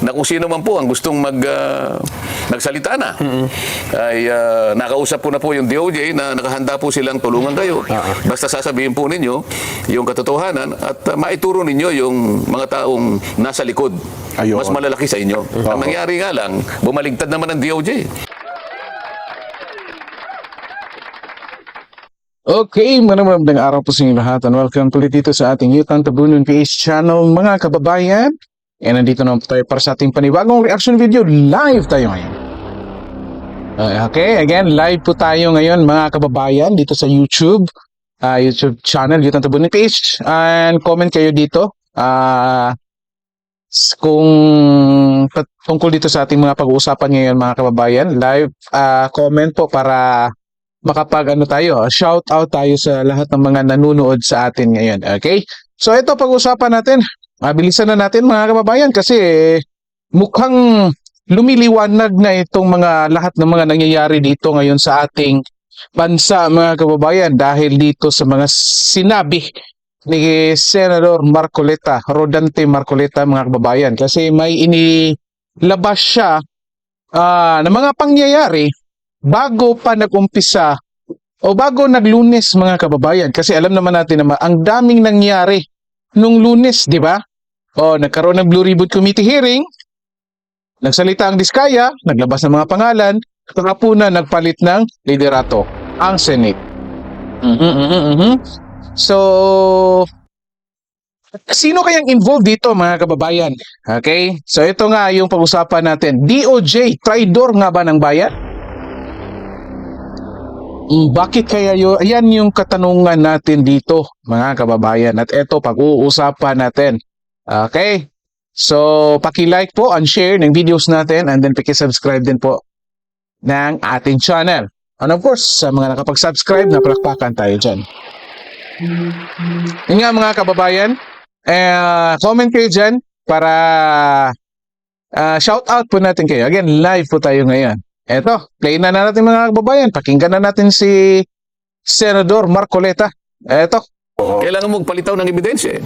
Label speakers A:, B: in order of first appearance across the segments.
A: na kung sino man po ang gustong mag, ah, magsalita na, ay ah, nakausap ko na po yung DOJ na nakahanda po silang tulungan kayo. Basta sasabihin po ninyo yung katotohanan at ah, maituro ninyo yung mga taong nasa likod.
B: Ayun.
A: Mas malalaki sa inyo. Ang nangyari nga lang, bumaligtad naman ang DOJ.
B: Okay, maraming araw po sa inyo lahat and welcome ulit dito sa ating Yutan Tabunan PH channel mga kababayan. And nandito po tayo para sa ating panibagong reaction video. Live tayo ngayon. Uh, okay, again, live po tayo ngayon mga kababayan dito sa YouTube. uh, YouTube channel, Yutan Tabunan PH. And comment kayo dito. s- kung tungkol dito sa ating mga pag-uusapan ngayon mga kababayan, live ah, comment po para makapag ano tayo, shout out tayo sa lahat ng mga nanonood sa atin ngayon. Okay? So ito pag-usapan natin. Mabilisan na natin mga kababayan kasi mukhang lumiliwanag na itong mga lahat ng mga nangyayari dito ngayon sa ating bansa mga kababayan dahil dito sa mga sinabi ni Senator Marcoleta, Rodante Marcoleta mga kababayan kasi may inilabas siya ah, ng mga pangyayari bago pa nag-umpisa o bago naglunes mga kababayan kasi alam naman natin naman ang daming nangyari nung lunes, di ba? O nagkaroon ng Blue Ribbon Committee hearing, nagsalita ang Diskaya, naglabas ng mga pangalan, kakapunan nagpalit ng liderato ang Senate. Mhm, mhm, mhm. So, sino kayang involved dito mga kababayan? Okay? So ito nga yung pag-usapan natin. DOJ, traidor nga ba ng bayan? Mm, Bakit kaya yun? Ayan yung katanungan natin dito, mga kababayan. At eto, pag-uusapan natin. Okay? So, paki-like po and share ng videos natin and then paki-subscribe din po ng ating channel. And of course, sa mga nakapag-subscribe, napalakpakan tayo dyan. Yun nga mga kababayan, eh, comment kayo dyan para ah, shout out po natin kayo. Again, live po tayo ngayon. Eto, play na na natin mga kababayan. Pakinggan na natin si Senador Marcoleta. Eto.
A: Kailangan mong palitaw ng ebidensya. eh.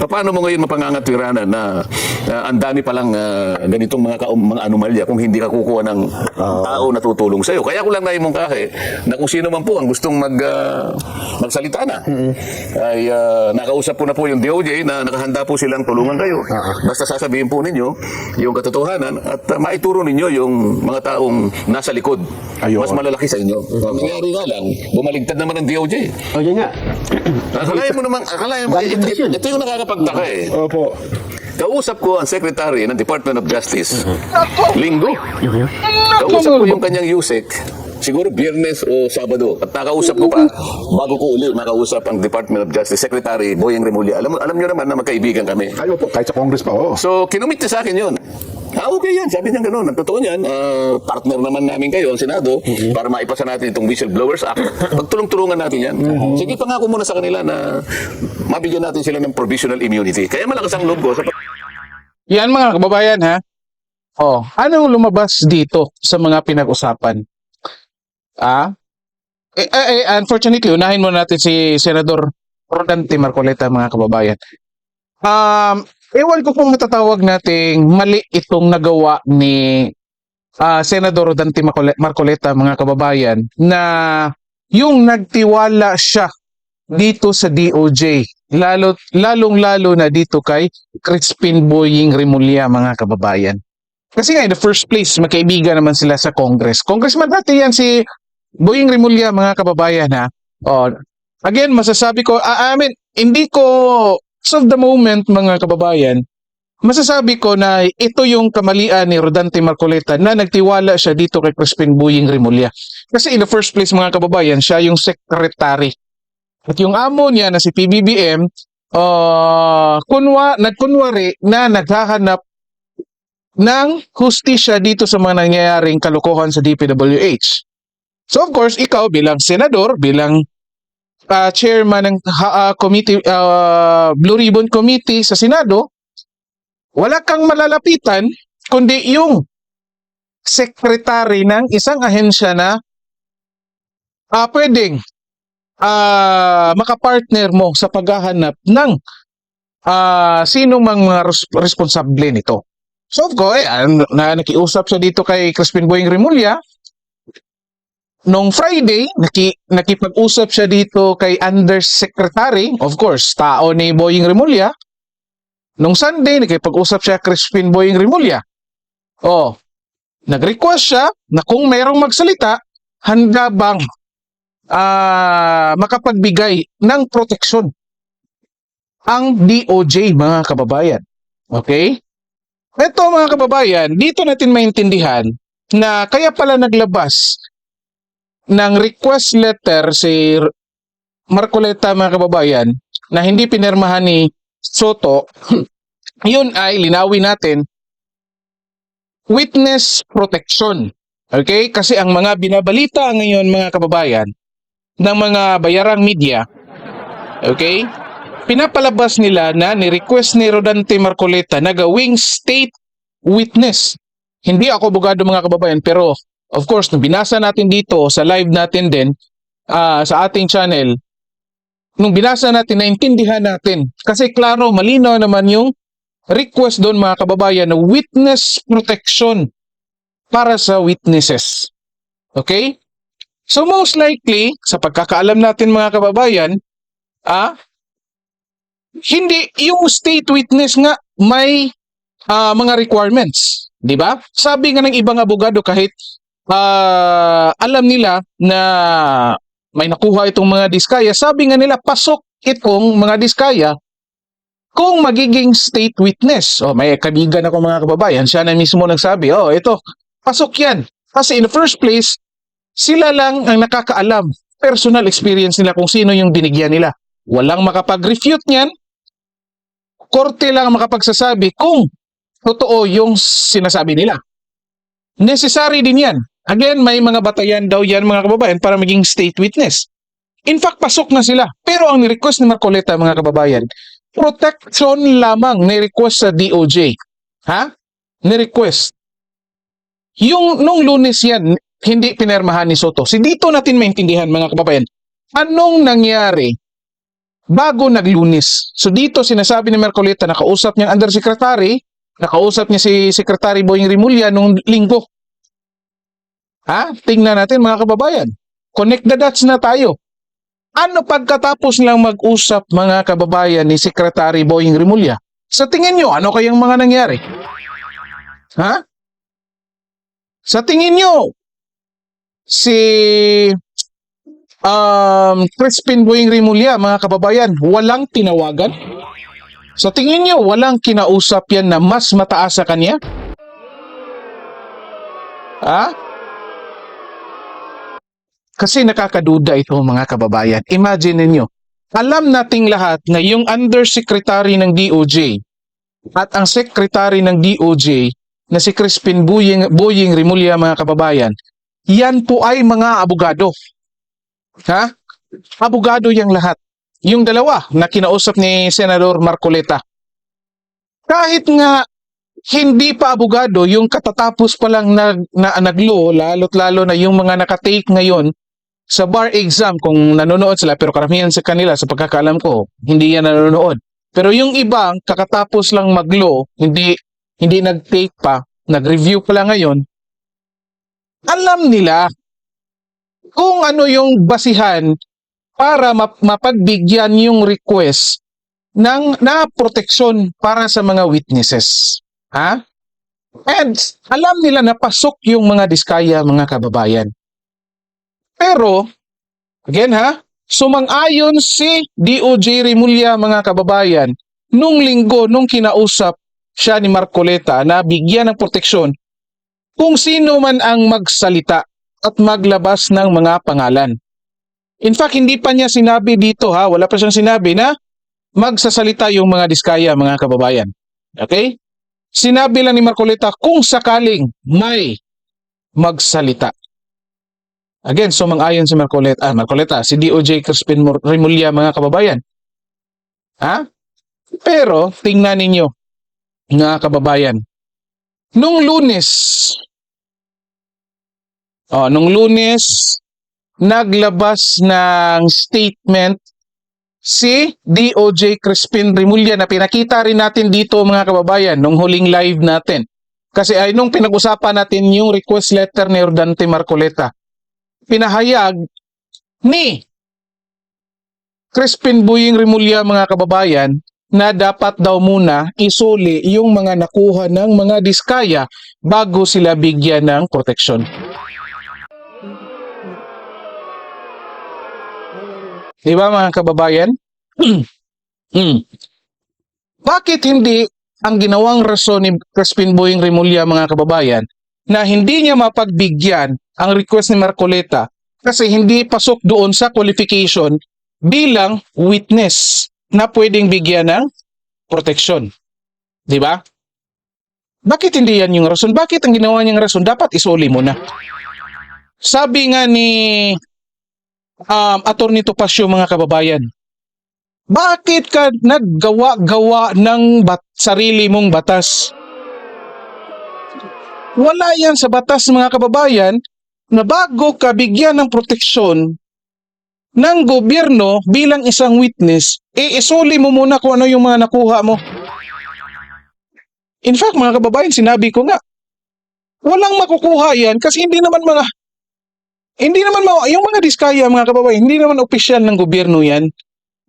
A: Paano mo ngayon mapangangatwiranan na uh, ang dami palang uh, ganitong mga, ka- mga anomalya kung hindi ka kukuha ng tao na tutulong sa'yo? Kaya ko lang naimungkahe na kung sino man po ang gustong mag, uh, magsalita na, ay uh, nakausap ko na po yung DOJ na nakahanda po silang tulungan kayo. Basta sasabihin po ninyo yung katotohanan at uh, maituro ninyo yung mga taong nasa likod.
B: Ayun.
A: Mas malalaki sa inyo. Ang nangyari nga lang, bumaligtad naman ang DOJ.
C: O, yan nga.
A: Akalain mo naman, akalain mo, ito, ito, ito yung nakakapagtaka eh.
B: Opo.
A: Kausap ko ang Secretary ng Department of Justice. Linggo. Kausap ko yung kanyang USEC. Siguro biyernes o Sabado. At nakausap ko pa, bago ko uli nakausap ang Department of Justice Secretary Boyeng Remulla. Alam, mo- alam nyo naman na magkaibigan kami.
D: Ayaw po, kahit sa Congress pa, oo.
A: So, kinumit niya sa akin yun. Ah, okay yan. Sabi niya gano'n. Ang totoo niyan, ah, partner naman namin kayo, ang Senado, para maipasa natin itong Whistleblowers Act. Pagtulong-tulungan natin yan. Sige, pangako muna sa kanila na mabigyan natin sila ng provisional immunity. Kaya malakas ang loob ko sa
B: Yan mga kababayan ha. Oh, anong lumabas dito sa mga pinag-usapan? Ah? Eh, eh, eh, unfortunately, unahin muna natin si Senador Rodante Marcoleta mga kababayan. Um, ewan ko kung matatawag nating mali itong nagawa ni ah, Senador Macole- Marcoleta mga kababayan na yung nagtiwala siya dito sa DOJ lalo lalong lalo na dito kay Crispin Boying Remulla mga kababayan. Kasi nga in the first place magkaibigan naman sila sa Congress. Congressman dati yan si Boying Remulla mga kababayan ha. Oh, again masasabi ko ah, I mean hindi ko as of the moment mga kababayan masasabi ko na ito yung kamalian ni Rodante Marcoleta na nagtiwala siya dito kay Crispin Boying Remulla. Kasi in the first place mga kababayan, siya yung secretary. At yung amo niya na si PBBM, uh, kunwa, nagkunwari na naghahanap ng hustisya dito sa mga nangyayaring kalokohan sa DPWH. So of course, ikaw bilang senador, bilang uh, chairman ng uh, committee, uh, Blue Ribbon Committee sa Senado, wala kang malalapitan kundi yung secretary ng isang ahensya na ah pwedeng ah makapartner mo sa paghahanap ng ah sino mang mga res- responsable nito. So of course, ayan, na nakiusap siya dito kay Crispin Boying Remulla. Nung Friday, naki, nakipag-usap siya dito kay Undersecretary, of course, tao ni Boying Remulla. Nung Sunday, nakipag-usap siya Crispin Boying Remulla. Oh, nag-request siya na kung mayroong magsalita, handa bang ah makapagbigay ng proteksyon ang DOJ, mga kababayan. Okay? Ito mga kababayan, dito natin maintindihan na kaya pala naglabas ng request letter si Marcoleta mga kababayan na hindi pinirmahan ni Soto, yun ay linawin natin witness protection. Okay? Kasi ang mga binabalita ngayon mga kababayan ng mga bayarang media, okay? Pinapalabas nila na ni-request ni Rodante Marcoleta na gawing state witness. Hindi ako abogado mga kababayan pero of course nung binasa natin dito sa live natin din ah, sa ating channel nung binasa natin naintindihan natin kasi klaro malinaw naman yung request doon mga kababayan na witness protection para sa witnesses. Okay? So most likely, sa pagkakaalam natin mga kababayan, ah, hindi, yung state witness nga may ah, mga requirements. Di ba? Sabi nga ng ibang abogado kahit ah, alam nila na may nakuha itong mga diskaya, sabi nga nila pasok itong mga diskaya kung magiging state witness. O may kaibigan ako mga kababayan, siya na mismo nagsabi, oh ito, pasok yan. Kasi in the first place, sila lang ang nakakaalam, personal experience nila kung sino yung binigyan nila. Walang makapag-refute niyan. Korte lang ang makapagsasabi kung totoo yung sinasabi nila. Necessary din yan. Again, may mga batayan daw yan mga kababayan para maging state witness. In fact, pasok na sila. Pero ang request ni Marcoleta mga kababayan, protection lamang ni-request sa DOJ. Ha? Ni-request. Yung nung lunes yan, hindi pinirmahan ni Soto. Si dito natin maintindihan mga kababayan. Anong nangyari bago naglunis? So dito sinasabi ni Mercoleta, nakausap niya ang undersecretary, nakausap niya si Secretary Boying Rimulya nung linggo. Ha? Tingnan natin mga kababayan. Connect the dots na tayo. Ano pagkatapos lang mag-usap mga kababayan ni Secretary Boying Rimulya? Sa tingin nyo, ano kayang mga nangyari? Ha? Sa tingin nyo, si um, Crispin Boying Rimulya, mga kababayan, walang tinawagan? Sa tingin nyo, walang kinausap yan na mas mataas sa kanya? Ha? Kasi nakakaduda ito mga kababayan. Imagine ninyo, alam nating lahat na yung undersecretary ng DOJ at ang secretary ng DOJ na si Crispin Boying, Boying Rimulya mga kababayan, yan po ay mga abogado. Ha? Abogado yang lahat. Yung dalawa na kinausap ni Senador Marcoleta. Kahit nga hindi pa abogado, yung katatapos pa lang na, na naglo, lalo't lalo na yung mga nakatake ngayon sa bar exam kung nanonood sila, pero karamihan sa kanila, sa pagkakaalam ko, hindi yan nanonood. Pero yung iba, kakatapos lang maglo, hindi hindi nag-take pa, nag-review pa lang ngayon, alam nila kung ano yung basihan para map- mapagbigyan yung request ng na proteksyon para sa mga witnesses. Ha? And alam nila na pasok yung mga diskaya mga kababayan. Pero, again ha, sumang-ayon si DOJ Rimulya mga kababayan nung linggo nung kinausap siya ni Marcoleta na bigyan ng proteksyon kung sino man ang magsalita at maglabas ng mga pangalan. In fact, hindi pa niya sinabi dito ha, wala pa siyang sinabi na magsasalita yung mga diskaya mga kababayan. Okay? Sinabi lang ni Marcoleta kung sakaling may magsalita. Again, sumang-ayon si Marcoleta, ah, Marcoleta, si DOJ Crispin Remulla mga kababayan. Ha? Pero, tingnan ninyo, mga kababayan, nung lunes, oh, nung lunes, naglabas ng statement si DOJ Crispin Remulla na pinakita rin natin dito mga kababayan nung huling live natin. Kasi ay nung pinag-usapan natin yung request letter ni Ordante Marcoleta, pinahayag ni Crispin Buying Rimulya mga kababayan na dapat daw muna isuli yung mga nakuha ng mga diskaya bago sila bigyan ng proteksyon. Di ba mga kababayan? Hmm. Bakit hindi ang ginawang rason ni Crispin Boying Rimulya mga kababayan na hindi niya mapagbigyan ang request ni Marcoleta kasi hindi pasok doon sa qualification bilang witness na pwedeng bigyan ng protection. Di ba? Bakit hindi yan yung rason? Bakit ang ginawa niyang rason? Dapat isuli mo na. Sabi nga ni um, Attorney Topacio mga kababayan, bakit ka naggawa-gawa ng bat sarili mong batas? Wala yan sa batas mga kababayan na bago ka bigyan ng proteksyon ng gobyerno bilang isang witness, eh isuli mo muna kung ano yung mga nakuha mo. In fact, mga kababayan, sinabi ko nga, walang makukuha yan kasi hindi naman mga hindi naman mga, yung mga diskaya mga kababayan, hindi naman opisyal ng gobyerno yan.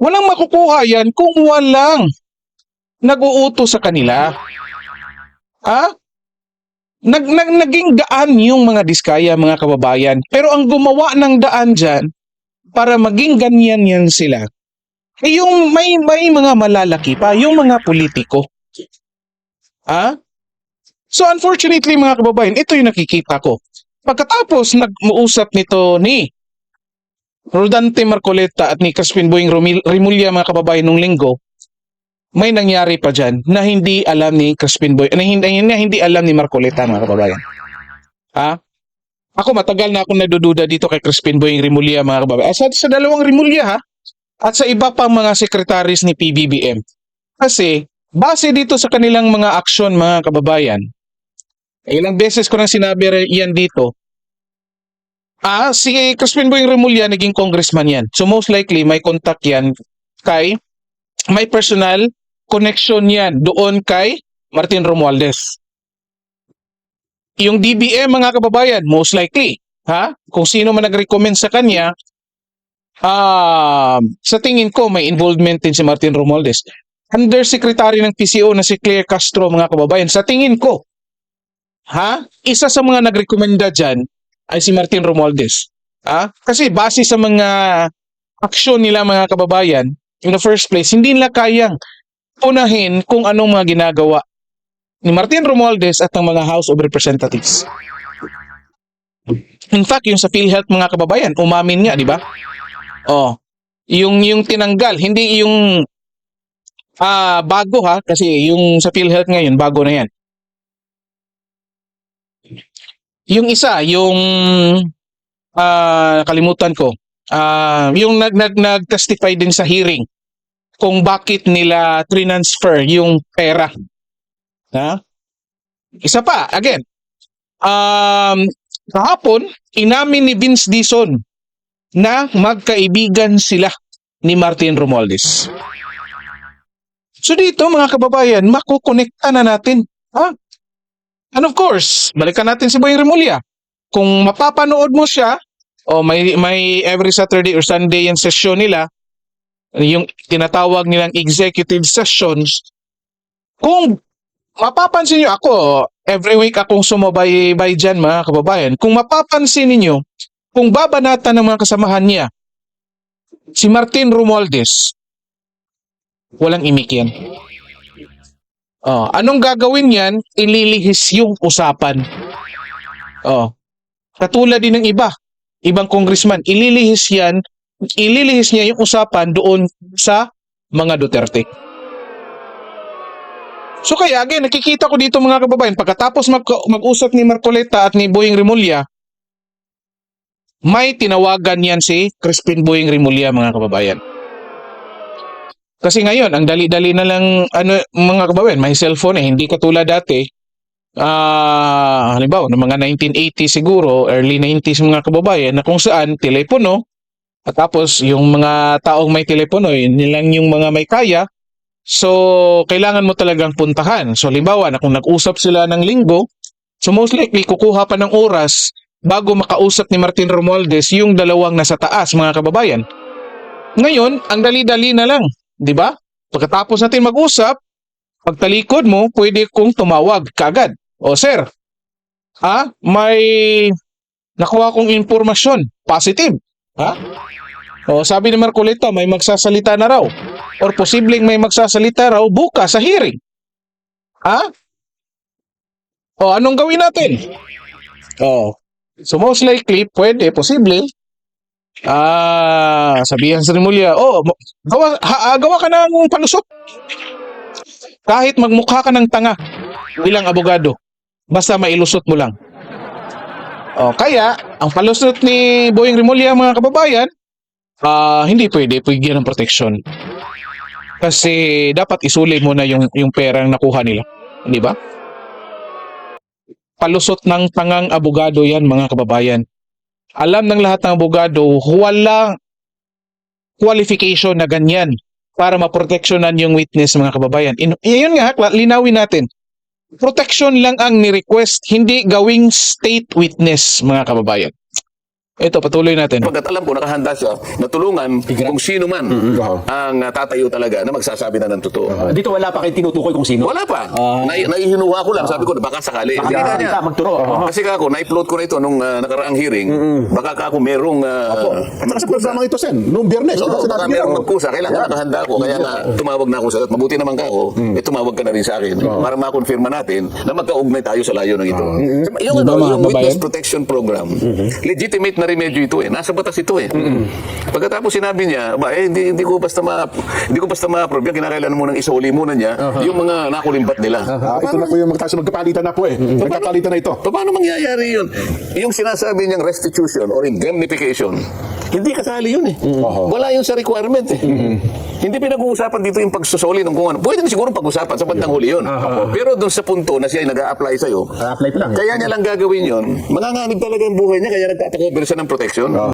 B: Walang makukuha yan kung walang nag-uuto sa kanila. Ha? Nag, nag, naging daan yung mga diskaya mga kababayan. Pero ang gumawa ng daan dyan, para maging ganyan yan sila, eh yung may, may mga malalaki pa, yung mga politiko. Ha? So unfortunately mga kababayan, ito yung nakikita ko. Pagkatapos nag-uusap nito ni Rodante Marcoleta at ni Crispin Boying Rimulya mga kababayan nung linggo, may nangyari pa dyan na hindi alam ni Crispin Boy, na hindi, na hindi alam ni Marcoleta mga kababayan. Ha? Ako matagal na akong nadududa dito kay Crispin Boying Rimulya mga kababayan. Sa, sa dalawang Rimulya ha, at sa iba pang mga sekretaris ni PBBM. Kasi, base dito sa kanilang mga aksyon mga kababayan, ilang beses ko nang sinabi yan dito, Ah, si Crispin Boying Remulla naging congressman yan. So most likely may contact yan kay may personal connection yan doon kay Martin Romualdez. Yung DBM mga kababayan, most likely, ha? Kung sino man nag-recommend sa kanya, ah, sa tingin ko may involvement din si Martin Romualdez. Undersecretary ng PCO na si Claire Castro mga kababayan, sa tingin ko, ha? Isa sa mga nagrekomenda dyan ay si Martin Romualdez. Ah? Kasi base sa mga aksyon nila mga kababayan, in the first place, hindi nila kayang unahin kung anong mga ginagawa ni Martin Romualdez at ng mga House of Representatives. In fact, yung sa PhilHealth mga kababayan, umamin niya, di ba? Oh, yung yung tinanggal, hindi yung ah bago ha, kasi yung sa PhilHealth ngayon, bago na yan. Yung isa, yung ah kalimutan ko. Ah, yung nag nag nag-testify din sa hearing kung bakit nila transfer yung pera. Ha? Isa pa, again. Um, kahapon, inamin ni Vince Dison na magkaibigan sila ni Martin Romualdez. So dito mga kababayan, makukonekta na natin. Ha? And of course, balikan natin si Boying Remulla. Kung mapapanood mo siya, o may, may every Saturday or Sunday yung session nila, yung tinatawag nilang executive sessions, kung mapapansin niyo ako, every week akong sumabay-bay dyan mga kababayan, kung mapapansin niyo kung babanatan ng mga kasamahan niya, si Martin Romualdez, walang imik yan. Oh, anong gagawin yan? Ililihis yung usapan. Oh. Katulad din ng iba, ibang congressman, ililihis yan, ililihis niya yung usapan doon sa mga Duterte. So kaya again, nakikita ko dito mga kababayan, pagkatapos mag- mag-usap ni Marcoleta at ni Boying Rimulya, may tinawagan yan si Crispin Boying Rimulya mga kababayan. Kasi ngayon, ang dali-dali na lang ano mga kababayan, may cellphone eh, hindi katulad dati. Ah, halimbawa, ng mga 1980 siguro, early 90s mga kababayan, na kung saan telepono, at tapos yung mga taong may telepono, yun lang yung mga may kaya, So, kailangan mo talagang puntahan. So, limbawa na kung nag-usap sila ng linggo, so most likely, kukuha pa ng oras bago makausap ni Martin Romualdez yung dalawang nasa taas, mga kababayan. Ngayon, ang dali-dali na lang, di ba? Pagkatapos natin mag-usap, pagtalikod mo, pwede kong tumawag kagad. O sir, ha? May nakuha kong impormasyon, positive. Ha? O sabi ni Marcoleta, may magsasalita na raw. Or posibleng may magsasalita raw bukas sa hearing. Ha? O anong gawin natin? O, so most likely, pwede, posible, Ah, sabihan sa Rimulya, oh, gawa, ha, ah, gawa ka ng palusot. Kahit magmukha ka ng tanga bilang abogado, basta mailusot mo lang. Oh, kaya, ang palusot ni Boying Rimulya, mga kababayan, ah, hindi pwede, bigyan ng protection. Kasi dapat isuli mo na yung, yung perang nakuha nila. Di ba? Palusot ng tangang abogado yan, mga kababayan alam ng lahat ng abogado, wala qualification na ganyan para maproteksyonan yung witness mga kababayan. In, yun nga, linawin natin. Protection lang ang ni-request, hindi gawing state witness mga kababayan. Ito, patuloy natin.
A: Pagkat alam ko, nakahanda siya na tulungan kung sino man
C: Oo.
A: ang uh, tatayo talaga na magsasabi na ng totoo.
C: Ah, dito wala pa kayo tinutukoy kung sino.
A: Wala pa. Nai, naihinuha ko lang. Sabi ko, baka sakali.
C: Baka
A: Hindi na
C: nakakita,
A: niya.
C: magturo. Oo.
A: Kasi ka ako, na-upload ko na ito nung ah, nakaraang hearing. Baka ka ako merong... Uh,
D: At saka sa ito, Sen, noong biyernes,
A: Oo, baka merong magkusa. Kailangan nakahanda ako. Kaya nga, tumawag na ako sa Mabuti naman ka ako, eh, tumawag ka na rin sa akin para makonfirma natin na magkaugnay tayo sa layo ng ito. Yung, ano,
B: mga
A: yung? Witness Protection Program, legitimate na remedyo ito eh. Nasa batas ito eh. Pagkatapos sinabi niya, ba, eh, hindi, hindi ko basta ma hindi ko basta ma-approve yan. Kinakailangan mo nang isuli muna niya yung mga nakulimbat nila.
D: ah, ito na po yung magtaas magkapalitan na po eh. Magkapalitan na ito.
A: Pa- Paano mangyayari yun? Yung sinasabi niyang restitution or indemnification, hindi kasali yun eh. Wala yun sa requirement eh. Hindi pinag-uusapan dito yung pagsusoli ng kung ano. Pwede na siguro pag-usapan sa bandang huli yun. Pero doon sa punto na siya ay nag-a-apply sa'yo,
C: apply pa lang.
A: kaya niya lang gagawin yun, manganganib talaga ang buhay niya, kaya nagpapakover siya ng protection.